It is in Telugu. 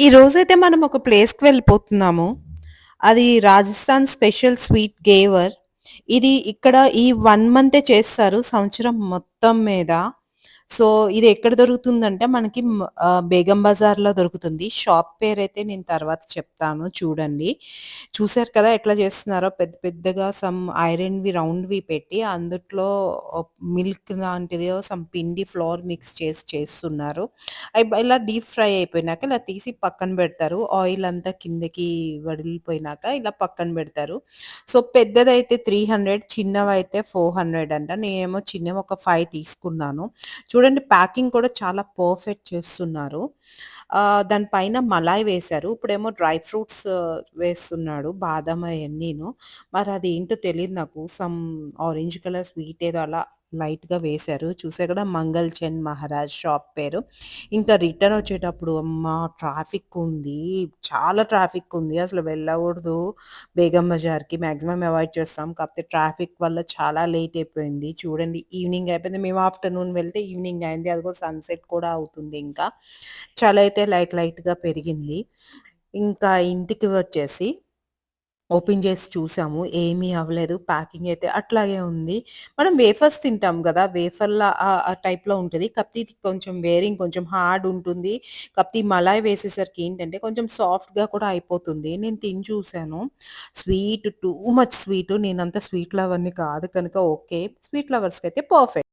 ఈ రోజైతే మనం ఒక ప్లేస్‌కి వెళ్ళిపోతున్నాము. అది రాజస్థాన్ స్పెషల్ స్వీట్ గేవర్. ఇది ఇక్కడ ఈ వన్ మంతే చేస్తారు సంవత్సరం మొత్తం మీద. సో, ఇది ఎక్కడ దొరుకుతుందంటే మనకి బేగం బజార్‌లో దొరుకుతుంది. షాప్ పేరైతే నేను తర్వాత చెప్తాను చూడండి. చూసారు కదా ఎట్లా చేస్తున్నారో పెద్ద పెద్దగా సమ్ ఐరన్‌వి రౌండ్‌వి పెట్టి అందుట్లో మిల్క్ లాంటిది సమ్ పిండి ఫ్లోర్ మిక్స్ చేసి చేస్తున్నారు. ఇలా డీప్ ఫ్రై అయిపోయినాక ఇలా తీసి పక్కన పెడతారు. ఆయిల్ అంతా కిందకి వడిలిపోయినాక ఇలా పక్కన పెడతారు. సో, పెద్దదైతే 300 చిన్నవైతే 400 అంట. నేనేమో చిన్నవి ఒక ఫైవ్ తీసుకున్నాను. చూడండి ప్యాకింగ్ కూడా చాలా పర్ఫెక్ట్ చేస్తున్నారు. దానిపైన దాని పైన మలాయ్ వేశారు. ఇప్పుడేమో డ్రై ఫ్రూట్స్ వేస్తున్నాడు. బాదం అవన్నీను మరి అది ఏంటో తెలియదు నాకు. సమ్ ఆరెంజ్ కలర్ స్వీట్ ఏదో అలా లైట్‌గా వేశారు. చూసే కదా మంగల్ చంద్ మహారాజ్ షాప్ పేరు. ఇంకా రిటర్న్ వచ్చేటప్పుడు అమ్మ ట్రాఫిక్ ఉంది. చాలా ట్రాఫిక్ ఉంది. అసలు వెళ్ళకూడదు బేగం బజార్‌కి. మాక్సిమం అవాయిడ్ చేస్తాం. కాకపోతే ట్రాఫిక్ వల్ల చాలా లేట్ అయిపోయింది. చూడండి ఈవినింగ్ అయిపోయింది. మేము ఆఫ్టర్‌నూన్ వెళ్తే ఈవినింగ్ అయింది. అది కూడా సన్‌సెట్ కూడా అవుతుంది ఇంకా. చలి అయితే లైట్ లైట్‌గా పెరిగింది. ఇంకా ఇంటికి వచ్చేసి ఓపెన్ చేసి చూసాము. ఏమీ అవ్వలేదు. ప్యాకింగ్ అయితే అట్లాగే ఉంది. మనం వేఫర్స్ తింటాం కదా వేఫర్‌లా ఆ టైప్‌లో ఉంటుంది కప్తి కొంచెం వేరింగ్ కొంచెం హార్డ్ ఉంటుంది. కప్తి మలాయ్ వేసేసరికి ఏంటంటే కొంచెం సాఫ్ట్‌గా కూడా అయిపోతుంది. నేను తిని చూసాను. Sweet too much sweet. నేనంత స్వీట్ లవర్‌ని కాదు కనుక ఓకే. Sweet లవర్స్‌కైతే perfect.